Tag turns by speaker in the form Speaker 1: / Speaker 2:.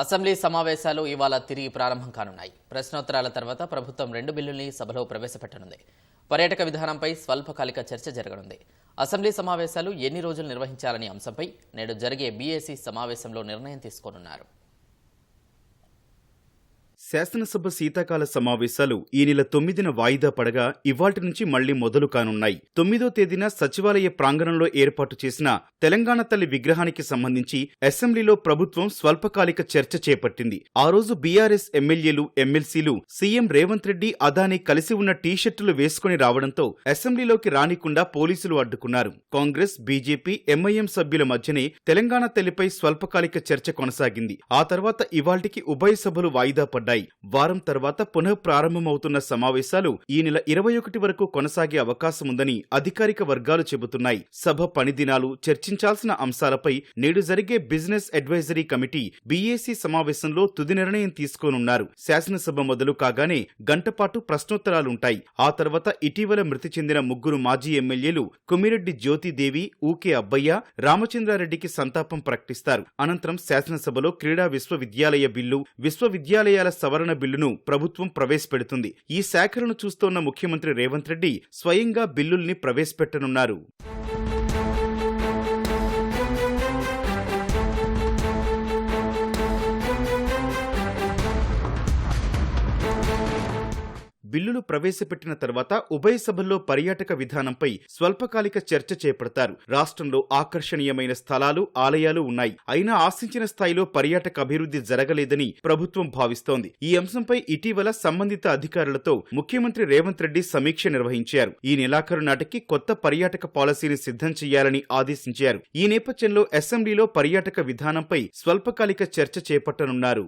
Speaker 1: Assembly సమావేశాలు ఇవాళ తిరిగి ప్రారంభం కానున్నాయి. ప్రశ్నోత్తరాల తర్వాత ప్రభుత్వం రెండు బిల్లుల్ని సభలో ప్రవేశపెట్టనుంది. పర్యాటక విధానంపై స్వల్పకాలిక చర్చ జరగనుంది. అసెంబ్లీ సమావేశాలు ఎన్ని రోజులు నిర్వహించాలనే అంశంపై నేడు జరిగే బీఏసీ సమావేశంలో నిర్ణయం తీసుకోనున్నారు.
Speaker 2: శాసనసభ శీతాకాల సమావేశాలు ఈ నెల తొమ్మిదిన వాయిదా పడగా ఇవాటి నుంచి మళ్ళీ మొదలు కానున్నాయి. తొమ్మిదో తేదీన సచివాలయ ప్రాంగణంలో ఏర్పాటు చేసిన తెలంగాణ తల్లి విగ్రహానికి సంబంధించి అసెంబ్లీలో ప్రభుత్వం స్వల్పకాలిక చర్చ చేపట్టింది. ఆ రోజు బీఆర్ఎస్ ఎమ్మెల్యేలు ఎమ్మెల్సీలు సీఎం రేవంత్ రెడ్డి అదానీ కలిసి ఉన్న టీషర్టులు వేసుకుని రావడంతో అసెంబ్లీలోకి రానికుండా పోలీసులు అడ్డుకున్నారు. కాంగ్రెస్ బీజేపీ ఎంఐఎం సభ్యుల మధ్యనే తెలంగాణ తల్లిపై స్వల్పకాలిక చర్చ కొనసాగింది. ఆ తర్వాత ఇవాల్టికి ఉభయ సభలు వాయిదా పడ్డాయి. వారం తర్వాత పునః ప్రారంభమవుతున్న సమావేశాలు ఈ నెల ఇరవై ఒకటి వరకు కొనసాగే అవకాశం ఉందని అధికారిక వర్గాలు చెబుతున్నాయి. సభ పనిదినాలు చర్చించాల్సిన అంశాలపై నేడు జరిగే బిజినెస్ అడ్వైజరీ కమిటీ బీఏసీ సమావేశంలో తుది నిర్ణయం తీసుకోనున్నారు. శాసనసభ మొదలు కాగానే గంటపాటు ప్రశ్నోత్తరాలుంటాయి. ఆ తర్వాత ఇటీవల మృతి చెందిన ముగ్గురు మాజీ ఎమ్మెల్యేలు కుమిరెడ్డి జ్యోతిదేవి ఊకే అబ్బయ్య రామచంద్రారెడ్డికి సంతాపం ప్రకటిస్తారు. అనంతరం శాసనసభలో క్రీడా విశ్వవిద్యాలయ బిల్లు విశ్వవిద్యాలయాల సవరణ బిల్లును ప్రభుత్వం ప్రవేశపెడుతుంది. ఈ శాఖలను చూస్తోన్న ముఖ్యమంత్రి రేవంత్ రెడ్డి స్వయంగా బిల్లుల్ని ప్రవేశపెట్టనున్నారు. బిల్లులు ప్రవేశపెట్టిన తర్వాత ఉభయ సభల్లో పర్యాటక విధానంపై స్వల్పకాలిక చర్చ చేపడతారు. రాష్ట్రంలో ఆకర్షణీయమైన స్థలాలు ఆలయాలు ఉన్నాయి. అయినా ఆశించిన స్థాయిలో పర్యాటక అభివృద్ధి జరగలేదని ప్రభుత్వం భావిస్తోంది. ఈ అంశంపై ఇటీవల సంబంధిత అధికారులతో ముఖ్యమంత్రి రేవంత్ రెడ్డి సమీక్ష నిర్వహించారు. ఈ నెలాఖరు నాటికి కొత్త పర్యాటక పాలసీని సిద్ధం చేయాలని ఆదేశించారు. ఈ నేపథ్యంలో అసెంబ్లీలో పర్యాటక విధానంపై స్వల్పకాలిక చర్చ చేపట్టనున్నారు.